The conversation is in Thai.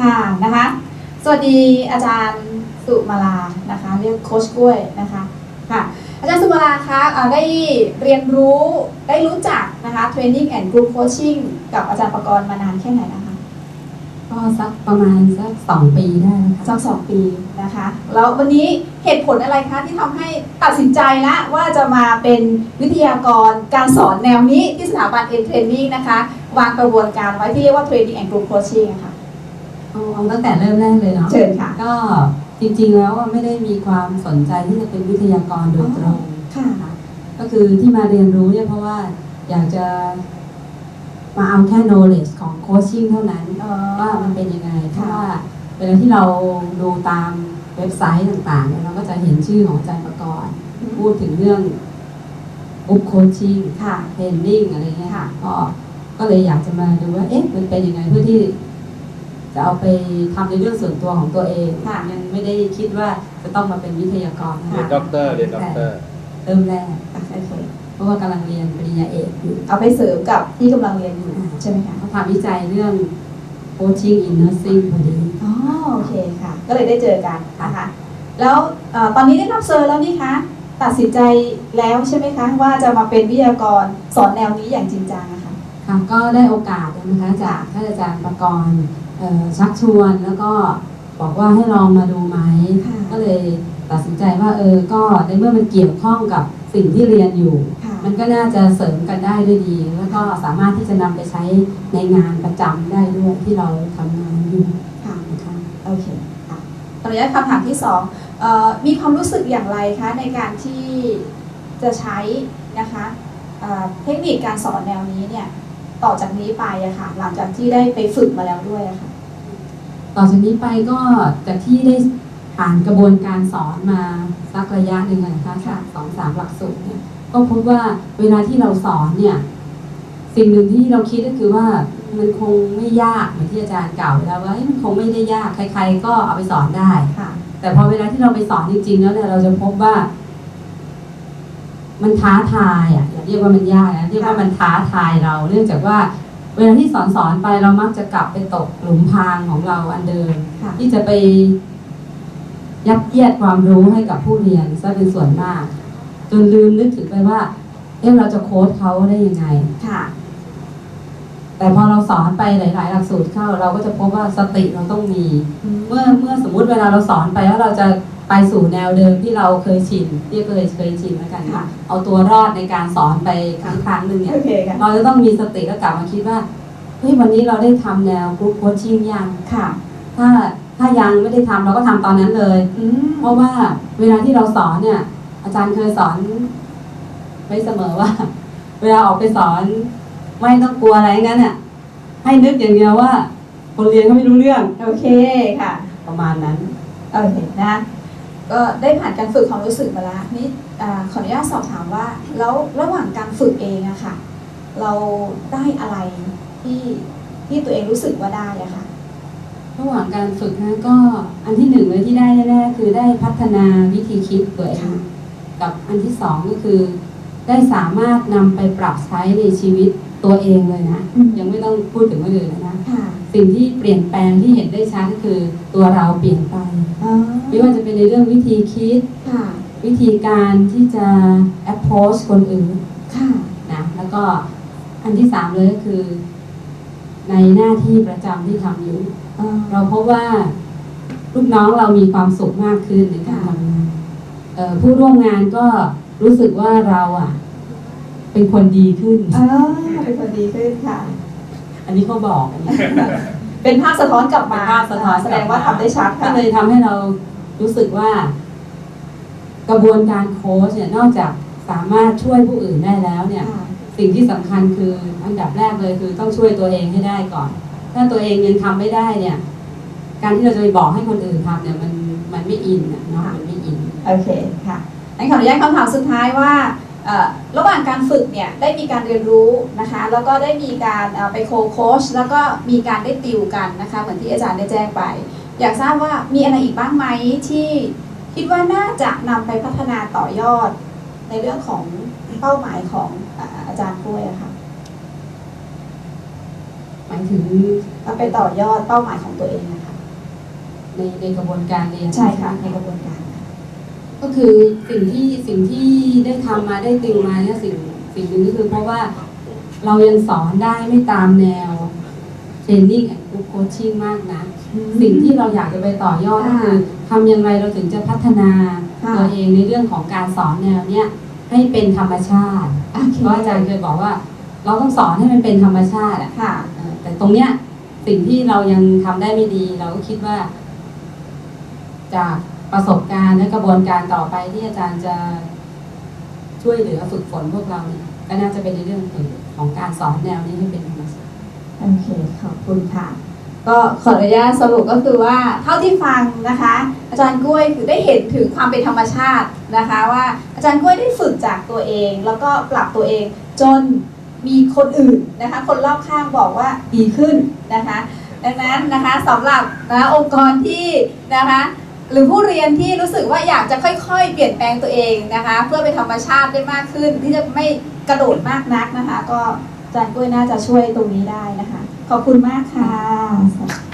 ค่ะนะคะ สวัสดีอาจารย์สุมาลานะคะ เรียกโค้ชกล้วยนะคะค่ะอาจารย์สุมาลาคะอ่าได้เรียนรู้ได้รู้จักนะคะเทรนนิ่งแอนด์กรุ๊ปโคชชิ่งกับอาจารย์ประกรณ์มานานแค่ไหนนะคะ ก็สักประมาณสักสองปีได้ค่ะสักสองปีนะคะ แล้ววันนี้เหตุผลอะไรคะที่ทำให้ตัดสินใจละว่าจะมาเป็นวิทยากรการสอนแนวนี้ที่สถาบันเอ็นเทรนนิ่งนะคะ วางกระบวนการไว้ที่เรียกว่า Training and Group Coaching อะค่ะเอา เอาตั้งแต่เริ่มแรกเลยเนาะเชิญค่ะ ก็จริงๆแล้วอะไม่ได้มีความสนใจที่จะเป็นวิทยากรโดยตรงค่ะ ก็คือที่มาเรียนรู้เนี่ยเพราะว่าอยากจะมาเอาแค่ knowledge ของโคชชิ่งเท่านั้นอ๋อว่ามันเป็นยังไงเพค่ะราะว่าเวลาที่เราดูตามเว็บไซต์ต่างๆเนี่ยเราก็จะเห็นชื่อของอาจารย์ประกรณ์พูดถึงเรื่องบุ๊กโคชชิ่งค่ะเทรนนิ่งอะไรเงี้ยค่ะก็ก็เลยอยากจะมาดูว่าเอ๊ะมันเป็นยังไงเพื่อที่ จะเอาไปทำในเรื่องส่วนตัวของตัวเองค่ะยังไม่ได้คิดว่าจะต้องมาเป็นวิทยากรนะเรียนด็อกเตอร์เรียนด็อกเตอร์เริ่มแรกโอเคเพราะว่ากำลังเรียนปริญญาเอกอยู่เอาไปเสริมกับที่กำลังเรียนอยู่ใช่ไหมคะเขาทำวิจัยเรื่อง coaching in nursing พอดีอ๋อโอเคค่ะ ก็เลยได้เจอกันนะคะแล้วเอ่อตอนนี้ได้รับเซอร์แล้วนี่คะตัดสินใจแล้วใช่ไหมคะว่าจะมาเป็นวิทยากรสอนแนวนี้อย่างจริงจังนะคะค่ะก็ได้โอกาสนะคะจากท่านอาจารย์ประกรณ์เอ่อ ชักชวนแล้วก็บอกว่าให้ลองมาดูไหม ค่ะก็เลยตัดสินใจว่าเออ ก็ในเมื่อมันเกี่ยวข้องกับสิ่งที่เรียนอยู่ ค่ะ มันก็น่าจะเสริมกันได้ด้วยดี แล้วก็สามารถที่จะนำไปใช้ในงานประจำได้ด้วยที่เราทำงานอยู่ค่ะ นะคะ โอเคค่ะตอนนี้คำถามที่สองเอ่อมีความรู้สึกอย่างไรคะในการที่จะใช้นะคะเอ่อเทคนิคการสอนแนวนี้เนี่ยต่อจากนี้ไปอะค่ะหลังจากที่ได้ไปฝึกมาแล้วด้วยอะค่ะ ต่อจากนี้ไปก็จากที่ได้ผ่านกระบวนการสอนมาสักระยะหนึ่งอะนะคะสักสองสามหลักสูตรเนี่ยก็พบว่าเวลาที่เราสอนเนี่ย สิ่งหนึ่งที่เราคิดก็คือว่ามันคงไม่ยากเหมือนที่อาจารย์กล่าวไว้แล้วว่าเอ้ยมันคงไม่ได้ยากใคร ๆ ก็เอาไปสอนได้ค่ะแต่พอเวลาที่เราไปสอนจริงๆแล้วเนี่ยเราจะพบว่า มันท้าทายอะอย่าเรียกว่ามันยากนะเรียกว่ามันท้าทายเรา เนื่องจากว่า เวลาที่สอนสอนไปเรามักจะกลับไปตกหลุมพรางของเราอันเดิมค่ะที่จะไปยัดเยียดความรู้ให้กับผู้เรียนซะเป็นส่วนมาก จนลืมนึกถึงไปว่า เอ๊ะเราจะโค้ชเขาได้ยังไงค่ะ แต่พอเราสอนไปหลาย ๆ หลักสูตรเข้า เราก็จะพบว่าสติเราต้องมี เมื่อเมื่อสมมุติเวลาเราสอนไปแล้วเราจะ ไปสู่แนวเดิมที่เราเคยชินที่เคยเคยชินแล้วกันค่ะค่ะเอาตัวรอดในการสอนไปครั้งครั้งหนึ่งเนี่ยโอเคค่ะเราจะต้องมีสติแล้วกลับมาคิดว่าเฮ้ยวันนี้เราได้ทำแนวกรุ๊ปโคชชิ่งยังค่ะ ถ้าถ้ายังไม่ได้ทำเราก็ทำตอนนั้นเลยอืมเพราะว่าเวลาที่เราสอนเนี่ย อาจารย์เคยสอนไว้เสมอว่า เวลาออกไปสอนไม่ต้องกลัวอะไรงั้นเนี่ยให้นึกอย่างเดียวว่า คนเรียนเขาไม่รู้เรื่อง โอเคค่ะ ประมาณนั้น โอเคนะ ก็ได้ผ่านการฝึกความรู้สึกมาแล้วนี่อ่าขออนุญาตสอบถามว่า แล้วระหว่างการฝึกเองอะค่ะ เราได้อะไรที่ที่ตัวเองรู้สึกว่าได้อะค่ะระหว่างการฝึกนะก็อันที่หนึ่งเลยที่ได้แน่ๆคือได้พัฒนาวิธีคิดตัวเองค่ะกับอันที่สองก็คือ ได้สามารถนำไปปรับใช้ในชีวิตตัวเองเลยนะอืมยังไม่ต้องพูดถึงคนอื่นเลยนะค่ะ สิ่งที่เปลี่ยนแปลงที่เห็นได้ชัดก็คือตัวเราเปลี่ยนไปอ๋อไม่ว่าจะเป็นในเรื่องวิธีคิดค่ะวิธีการที่จะ approach คนอื่นค่ะนะแล้วก็อันที่สามเลยก็คือ ในหน้าที่ประจำที่ทำอยู่อ๋อเราพบว่าลูกน้องเรามีความสุขมากขึ้นในการทำงานเอ่อผู้ร่วมงานก็รู้สึกว่าเราอะ เป็นคนดีขึ้นอ๋อเป็นคนดีขึ้นค่ะ อันนี้เขาบอกอันนี้เป็นภาพสะท้อนกลับมาเป็นภาพสะท้อนแสดงว่าทำได้ชัดก็ค่ะเลยทำให้เรารู้สึกว่า กระบวนการโค้ชเนี่ยนอกจากสามารถช่วยผู้อื่นได้แล้วเนี่ยค่ะสิ่งที่สำคัญคืออันดับแรกเลยคือต้องช่วยตัวเองให้ได้ก่อน ถ้าตัวเองยังทำไม่ได้เนี่ย การที่เราจะไปบอกให้คนอื่นทำเนี่ยมันมันไม่อินอะเนาะมันไม่อินโอเคค่ะงั้นขออนุญาตคำถามสุดท้ายว่าเอ่อ ระหว่างการฝึกเนี่ยได้มีการเรียนรู้นะคะ แล้วก็ได้มีการเอ่อไปโคโคชแล้วก็มีการได้ติวกันนะคะเหมือนที่อาจารย์ได้แจ้งไป อยากทราบว่ามีอะไรอีกบ้างไหมที่คิดว่าน่าจะนำไปพัฒนาต่อยอดในเรื่องของเป้าหมายของอ่าอาจารย์กล้วยอะค่ะหหมายถึงเอาไปต่อยอดเป้าหมายของตัวเองนะคะในในกระบวนการเรียนใช่ค่ะในกระบวนการค่ะ ก็คือสิ่งที่สิ่งที่ได้ทำมาได้ติวมาเนี่ยสิ่งสิ่งหนึ่งก็คือเพราะว่าเรายังสอนได้ไม่ตามแนวเทรนนิ่งแอนด์กรุ๊ปโคชชิ่งมากนะ สิ่งที่เราอยากจะไปต่อยอดก็คือทำอย่างไรเราถึงจะพัฒนาค่ะตัวเองในเรื่องของการสอนแนวเนี้ยให้เป็นธรรมชาติโอเคเพราะอาจารย์เคยบอกว่า เราต้องสอนให้มันเป็นธรรมชาติอะค่ะเออแต่ตรงเนี้ยสิ่งที่เรายังทำได้ไม่ดี เราก็คิดว่า จาก ประสบการณ์และกระบวนการต่อไปที่อาจารย์จะช่วยเหลือฝึกฝนพวกเราเนี่ยก็น่าจะเป็นในเรื่องของการสอนแนวนี้ให้เป็นธรรมชาติโอเคขอบคุณค่ะ ก็ขออนุญาตสรุปก็คือว่าเท่าที่ฟังนะคะ อาจารย์กล้วยคือได้เห็นถึงความเป็นธรรมชาตินะคะว่าอาจารย์กล้วยได้ฝึกจากตัวเอง แล้วก็ปรับตัวเองจนมีคนอื่นนะคะ คนรอบข้างบอกว่าดีขึ้นนะคะ ดังนั้นนะคะสำหรับนะองค์กรที่นะคะ หรือผู้เรียนที่รู้สึกว่าอยากจะค่อยๆ เปลี่ยนแปลงตัวเองนะคะ เพื่อไปธรรมชาติได้มากขึ้น ที่จะไม่กระโดดมากนักนะคะ ก็อาจารย์กล้วยน่าจะช่วยตรงนี้ได้นะคะ ขอบคุณมากค่ะ